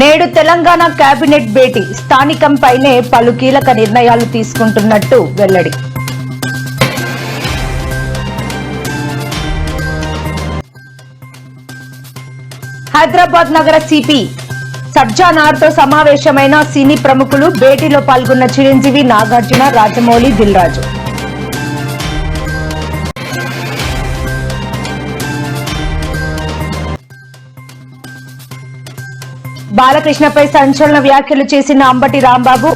నేడు తెలంగాణ కేబినెట్ భేటీ. స్థానికంపైనే పలు కీలక నిర్ణయాలు తీసుకుంటున్నట్టు వెల్లడి. హైదరాబాద్ నగర సిపి సబ్జానార్తో సమావేశమైన సినీ ప్రముఖులు భేటీలో పాల్గొన్న చిరంజీవి నాగార్జున రాజమౌళి దిల్రాజు. బాలకృష్ణపై సంచలన వ్యాఖ్యలు చేసిన అంబటి రాంబాబు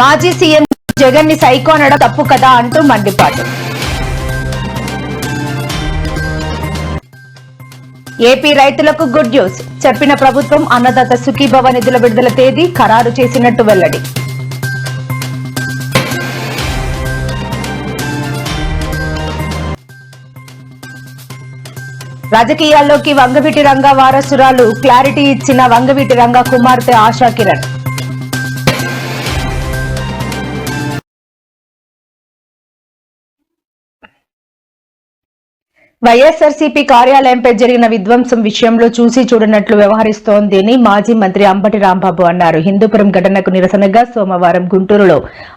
మాజీ సీఎం జగన్ని సైకో అనడం తప్పు కదా అంటూ మండిపాటు. ఏపీ రైతులకు గుడ్ న్యూస్. చెప్పిన ప్రభుత్వం అన్నదాత సుఖీభవ నిధుల విడుదల తేదీ ఖరారు చేసినట్టు వెల్లడి. రాజకీయాల్లోకి వంగవీటి రంగ వారసురాలు క్లారిటీ ఇచ్చిన వంగవీటి రంగ కుమార్తె ఆశా కిరణ్. వైఎస్ఆర్సీపీ కార్యాలయంపై జరిగిన విధ్వంసం విషయంలో చూసి చూడనట్లు వ్యవహరిస్తోందని మాజీ మంత్రి అంబటి రాంబాబు అన్నారు. హిందూపురం ఘటనకు నిరసనగా సోమవారం గుంటూరులో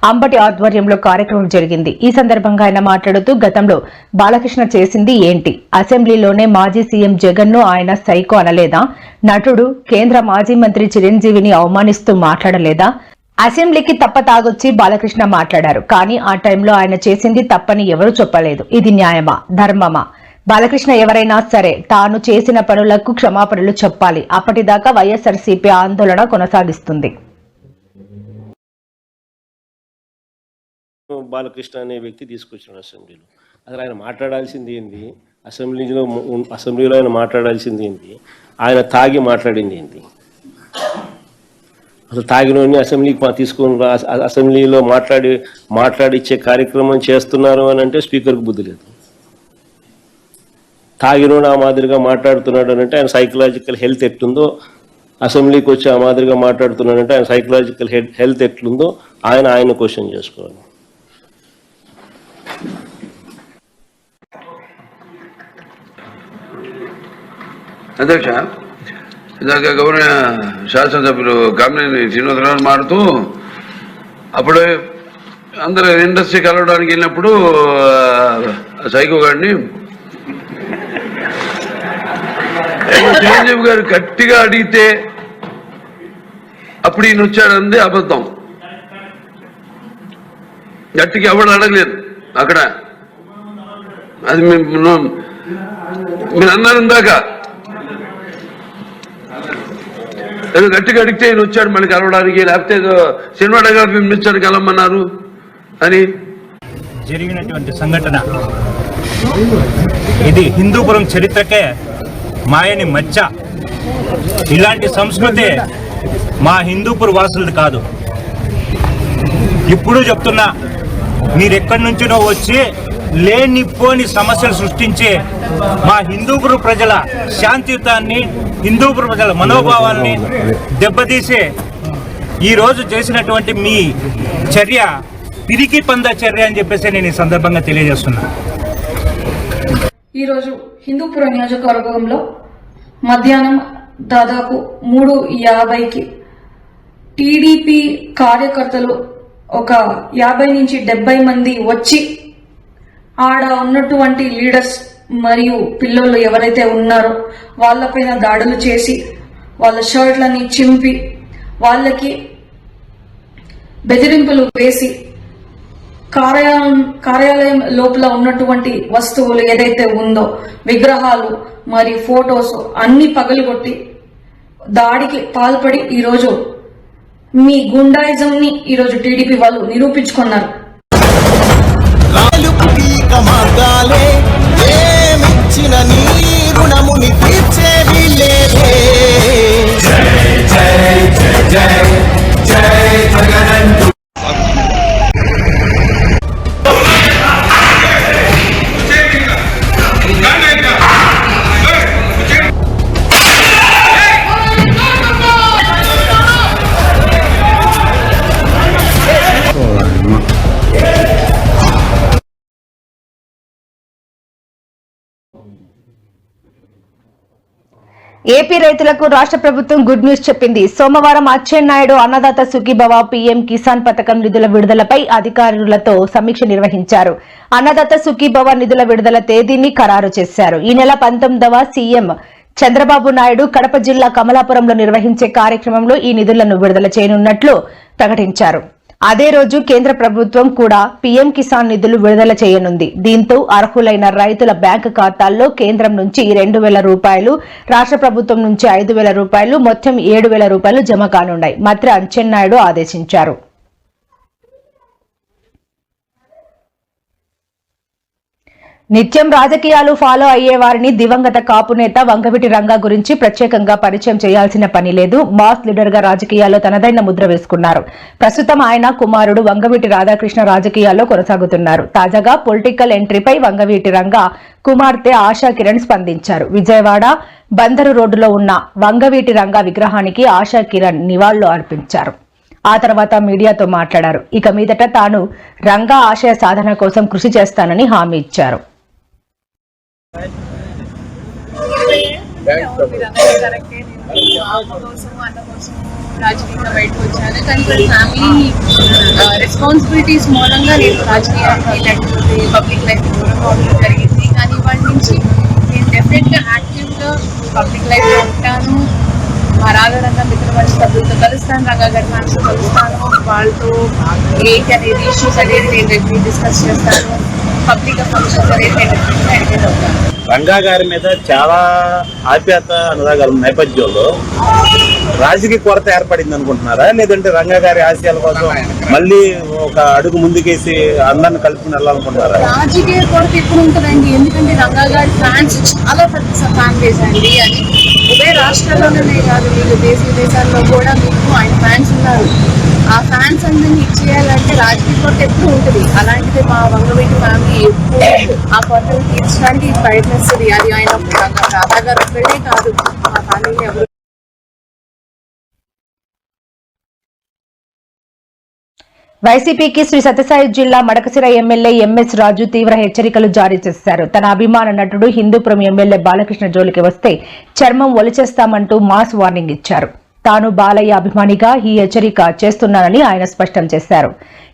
అంబటి ఆధ్వర్యంలో కార్యక్రమం జరిగింది. ఈ సందర్భంగా ఆయన మాట్లాడుతూ గతంలో బాలకృష్ణ చేసింది ఏంటి? అసెంబ్లీలోనే మాజీ సీఎం జగన్ను ఆయన సైకో అనలేదా? నటుడు కేంద్ర మాజీ మంత్రి చిరంజీవిని అవమానిస్తూ మాట్లాడలేదా? అసెంబ్లీకి తప్ప తాగొచ్చి బాలకృష్ణ మాట్లాడారు. కానీ ఆ టైంలో ఆయన చేసింది తప్పని ఎవరూ చెప్పలేదు. ఇది న్యాయమా? ధర్మమా? బాలకృష్ణ ఎవరైనా సరే తాను చేసిన పనులకు క్షమాపణలు చెప్పాలి. అప్పటిదాకా వైఎస్ఆర్సీపీ ఆందోళన కొనసాగిస్తుంది. బాలకృష్ణ అనే వ్యక్తి తీసుకొచ్చాడు అసెంబ్లీలో. అసలు ఆయన మాట్లాడాల్సింది ఏంది? అసెంబ్లీలో అసెంబ్లీలో ఆయన మాట్లాడాల్సింది ఏంది? ఆయన తాగి మాట్లాడింది ఏంది? అసలు తాగినోని అసెంబ్లీకి తీసుకుని తీసుకొని అసెంబ్లీలో మాట్లాడి మాట్లాడిచ్చే కార్యక్రమం చేస్తున్నారు అని అంటే స్పీకర్కు బుద్ధి లేదు. తాగినోడు ఆ మాదిరిగా మాట్లాడుతున్నాడు అని అంటే ఆయన సైకలాజికల్ హెల్త్ ఎట్లుందో అసెంబ్లీకి వచ్చి ఆ మాదిరిగా మాట్లాడుతున్నాడంటే ఆయన సైకలాజికల్ హెల్త్ ఎట్లుందో ఆయన ఆయన క్వశ్చన్ చేసుకోవాలి. అధ్యక్ష ఇందాక గౌరవ శాసనసభ్యులు కామినేని శ్రీనివాసరావు మారుతూ అప్పుడే అందరూ ఇండస్ట్రీ కలవడానికి వెళ్ళినప్పుడు సైకో గారిని చిరంజీవి గారు గట్టిగా అడిగితే అప్పుడు ఈయన వచ్చాడంది అబద్ధం. గట్టిగా ఎవడు అడగలేదు అక్కడ. అది మీరు అన్నారు ఇందాక. ఏదో గట్టిగా అడిగితే ఈయన వచ్చాడు మళ్ళీ కలవడానికి లేకపోతే ఏదో సినిమా డగారు మిమ్మల్ని కలవమన్నారు అని. జరిగినటువంటి సంఘటన. ఇది హిందూపురం చరిత్రకే మాయని మచ్చ. ఇలాంటి సంస్కృతి మా హిందూపుర వాసులది కాదు. ఇప్పుడు చెప్తున్నా మీరెక్కడి నుంచినో వచ్చి లేనిపోని సమస్యలు సృష్టించి మా హిందూపురు ప్రజల శాంతియుతాన్ని హిందూపురు ప్రజల మనోభావాల్ని దెబ్బతీసి ఈ రోజు చేసినటువంటి మీ చర్య పిరికి పంద చర్య అని చెప్పేసి నేను ఈ సందర్భంగా తెలియజేస్తున్నాను ఈరోజు హిందూపురం నియోజకవర్గంలో మధ్యాహ్నం దాదాపు మూడు యాభైకి టీడీపీ కార్యకర్తలు ఒక యాభై నుంచి డెబ్బై మంది వచ్చి ఆడ ఉన్నటువంటి లీడర్స్ మరియు పిల్లలు ఎవరైతే ఉన్నారో వాళ్ళపైన దాడులు చేసి వాళ్ళ షర్ట్లని చింపి వాళ్ళకి బెదిరింపులు వేసి కార్యాలయం కార్యాలయం లోపల ఉన్నటువంటి వస్తువులు ఏదైతే ఉందో విగ్రహాలు మరి ఫోటోస్ అన్ని పగలగొట్టి దాడికి పాల్పడి ఈరోజు మీ గుండాయిజం ని ఈరోజు టీడీపీ వాళ్ళు నిరూపించుకున్నారు. రాయలు ప్రతీక మార్గాలే ఏమిచ్చిన ఏపీ రైతులకు రాష్ట్ర ప్రభుత్వం గుడ్ న్యూస్ చెప్పింది. సోమవారం అచ్చెన్నాయుడు అన్నదాత సుఖీభవ పీఎం కిసాన్ పథకం నిధుల విడుదలపై అధికారులతో సమీక్ష నిర్వహించారు. అన్నదాత సుఖీభవ నిధుల విడుదల తేదీని ఖరారు చేశారు. ఈ నెల పంతొమ్మిదవ సీఎం చంద్రబాబు నాయుడు కడప జిల్లా కమలాపురంలో నిర్వహించే కార్యక్రమంలో ఈ నిధులను విడుదల చేయనున్నట్లు ప్రకటించారు. అదే రోజు కేంద్ర ప్రభుత్వం కూడా పీఎం కిసాన్ నిధులు విడుదల చేయనుంది. దీంతో అర్హులైన రైతుల బ్యాంకు ఖాతాల్లో కేంద్రం నుంచి రెండు వేల రూపాయలు రాష్ట్ర ప్రభుత్వం నుంచి ఐదు వేల రూపాయలు మొత్తం ఏడు వేల రూపాయలు జమ కానున్నాయి మంత్రి అంచెన్నాయుడు ఆదేశించారు. నిత్యం రాజకీయాలు ఫాలో అయ్యే వారిని దివంగత కాపు నేత వంగవిటి రంగా గురించి ప్రత్యేకంగా పరిచయం చేయాల్సిన పని లేదు. మాస్ లీడర్గా రాజకీయాల్లో తనదైన ముద్ర వేసుకున్నారు. ప్రస్తుతం ఆయన కుమారుడు వంగవీటి రాధాకృష్ణ రాజకీయాల్లో కొనసాగుతున్నారు. తాజాగా పొలిటికల్ ఎంట్రీపై వంగవీటి రంగా కుమార్తె ఆశా కిరణ్ స్పందించారు. విజయవాడ బందరు రోడ్డులో ఉన్న వంగవీటి రంగా విగ్రహానికి ఆశా కిరణ్ నివాళులు అర్పించారు. ఆ తర్వాత మీడియాతో మాట్లాడారు. ఇక మీదట తాను రంగా ఆశయ సాధన కోసం కృషి చేస్తానని హామీ ఇచ్చారు కరెక్టే నేను అమ్మ కోసం అన్న కోసం రాజకీయంగా బయటకు వచ్చాను కానీ ఇప్పుడు ఫ్యామిలీ రెస్పాన్సిబిలిటీస్ మూలంగా నేను రాజకీయానికి లేకపోతే పబ్లిక్ లైఫ్ దూరంగా ఉండడం జరిగింది. కానీ ఇవాటి నుంచి నేను డెఫినెట్గా యాక్టివ్గా పబ్లిక్ లైఫ్లో ఉంటాను. మా రాఘరంగ మిత్రమంచి సభ్యులతో కలుస్తాను. రంగా గారి ఫ్యాన్స్తో కలుస్తాను. వాళ్ళతో ఏంటి అనేది ఇష్యూస్ అనేది నేను డిస్కస్ చేస్తాను. పబ్లిక్ ఫంక్షన్స్ అనేది నేను డెఫినెట్గా అటెండ్ అవుతాను రంగా గారి మీద చాలా ఆప్యాయత అనురాగాల నేపథ్యంలో. రాజకీయ కొరత ఏర్పడింది అనుకుంటున్నారా? లేదంటే రంగా గారి ఆశయాల కోసం మళ్ళీ ఒక అడుగు ముందుకేసి అందరిని కలుపుకుని వెళ్ళాలనుకుంటున్నారా? రాజకీయ కొరత ఎప్పుడు ఉంటుందండి? ఎందుకంటే రంగా గారి ఫ్యాన్స్ చాలా పెద్ద ఫ్యాన్ బేస్ అండి. అది ఉభయ రాష్ట్రాల్లోనే కాదు మీకు దేశ విదేశాల్లో కూడా మీకు ఆయన ఫ్యాన్స్ ఉన్నారు. ఆ ఫ్యాన్స్ అందరినీ ఇచ్చేయాలంటే రాజకీయ కొరత ఎప్పుడు ఉంటుంది. అలాంటిది మా వంగవీటి ఫ్యామిలీ ఎప్పుడు ఆ కొరతను తీర్చడానికి ప్రయత్నిస్తుంది అది ఆయన రంగా రాధా గారు ఒక్కడే కాదు మా ఫ్యామిలీ ఎవరు వైసీపీకి శ్రీ సత్యసాయి జిల్లా మడకసిర ఎమ్మెల్యే ఎంఎస్ రాజు తీవ్ర హెచ్చరికలు జారీ చేశారు. తన అభిమాన నటుడు హిందూపురం ఎమ్మెల్యే బాలకృష్ణ జోలికి వస్తే చర్మం ఒలిచేస్తామంటూ మాస్ వార్నింగ్ ఇచ్చారు. తాను బాలయ్య అభిమానిగా ఈ హెచ్చరిక చేస్తున్నానని ఆయన స్పష్టం చేశారు.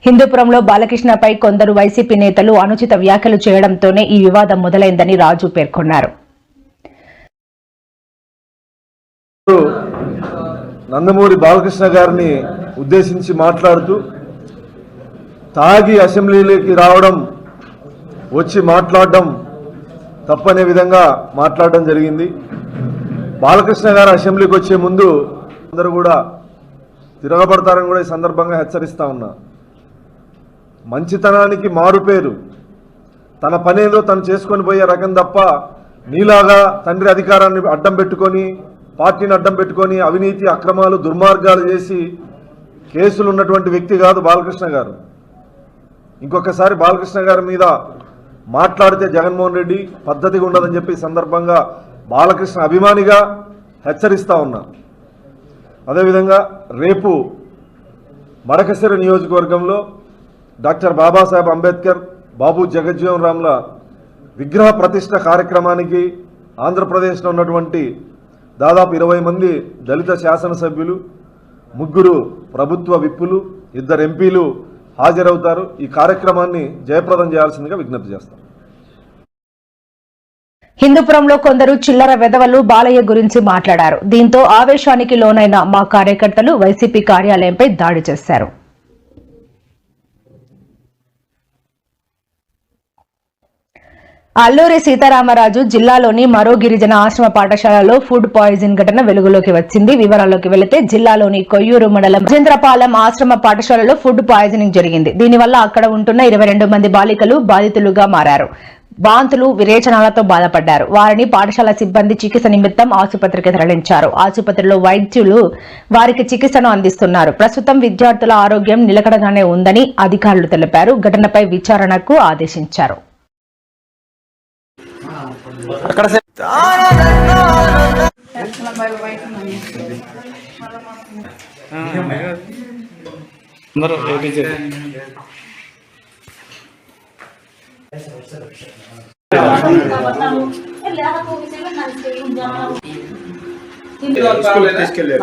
హిందూపురంలో బాలకృష్ణపై కొందరు వైసీపీ నేతలు అనుచిత వ్యాఖ్యలు చేయడంతోనే ఈ వివాదం మొదలైందని రాజు పేర్కొన్నారు. నందమూరి బాలకృష్ణ గారిని ఉద్దేశించి మాట్లాడుతూ తాగి అసెంబ్లీలోకి రావడం వచ్చి మాట్లాడడం తప్పనే విధంగా మాట్లాడడం జరిగింది. బాలకృష్ణ గారు అసెంబ్లీకి వచ్చే ముందు అందరూ కూడా తిరగబడతారని కూడా ఈ సందర్భంగా హెచ్చరిస్తా ఉన్నా. మంచితనానికి మారుపేరు తన పనేదో తను చేసుకొని పోయే రకం తప్ప నీలాగా తండ్రి అధికారాన్ని అడ్డం పెట్టుకొని పార్టీని అడ్డం పెట్టుకొని అవినీతి అక్రమాలు దుర్మార్గాలు చేసి కేసులు ఉన్నటువంటి వ్యక్తి కాదు బాలకృష్ణ గారు. ఇంకొకసారి బాలకృష్ణ గారి మీద మాట్లాడితే జగన్మోహన్ రెడ్డి పద్ధతిగా ఉండదని చెప్పి సందర్భంగా బాలకృష్ణ అభిమానిగా హెచ్చరిస్తా ఉన్నా. అదేవిధంగా రేపు మడకసిర నియోజకవర్గంలో డాక్టర్ బాబాసాహెబ్ అంబేద్కర్ బాబు జగజ్జీవన్ రామ్ల విగ్రహ ప్రతిష్ట కార్యక్రమానికి ఆంధ్రప్రదేశ్లో ఉన్నటువంటి దాదాపు ఇరవై మంది దళిత శాసనసభ్యులు ముగ్గురు ప్రభుత్వ విప్పులు ఇద్దరు ఎంపీలు హాజరవుతారు. ఈ కార్యక్రమాన్ని జయప్రదం చేయాల్సిందిగా విజ్ఞప్తి చేస్తాం. హిందూపురంలో కొందరు చిల్లర వెధవలు బాలయ్య గురించి మాట్లాడారు. దీంతో ఆవేశానికి లోనైన మా కార్యకర్తలు వైసీపీ కార్యాలయంపై దాడి చేశారు. అల్లూరి సీతారామరాజు జిల్లాలోని మరో గిరిజన ఆశ్రమ పాఠశాలలో ఫుడ్ పాయిజన్ ఘటన వెలుగులోకి వచ్చింది. వివరాల్లోకి వెళితే జిల్లాలోని కొయ్యూరు మండలం రాజేంద్రపాలెం ఆశ్రమ పాఠశాలలో ఫుడ్ పాయిజనింగ్ జరిగింది. దీనివల్ల అక్కడ ఉంటున్న ఇరవై మంది బాలికలు బాధితులుగా మారారు. వాంతులు విరేచనాలతో బాధపడ్డారు. వారిని పాఠశాల సిబ్బంది చికిత్స నిమిత్తం ఆసుపత్రికి తరలించారు. ఆసుపత్రిలో వైద్యులు వారికి చికిత్సను అందిస్తున్నారు. ప్రస్తుతం విద్యార్థుల ఆరోగ్యం నిలకడగానే ఉందని అధికారులు తెలిపారు. ఘటనపై విచారణకు ఆదేశించారు. అక్కడ అందరూ ఏపీజే తీసుకెళ్ళారు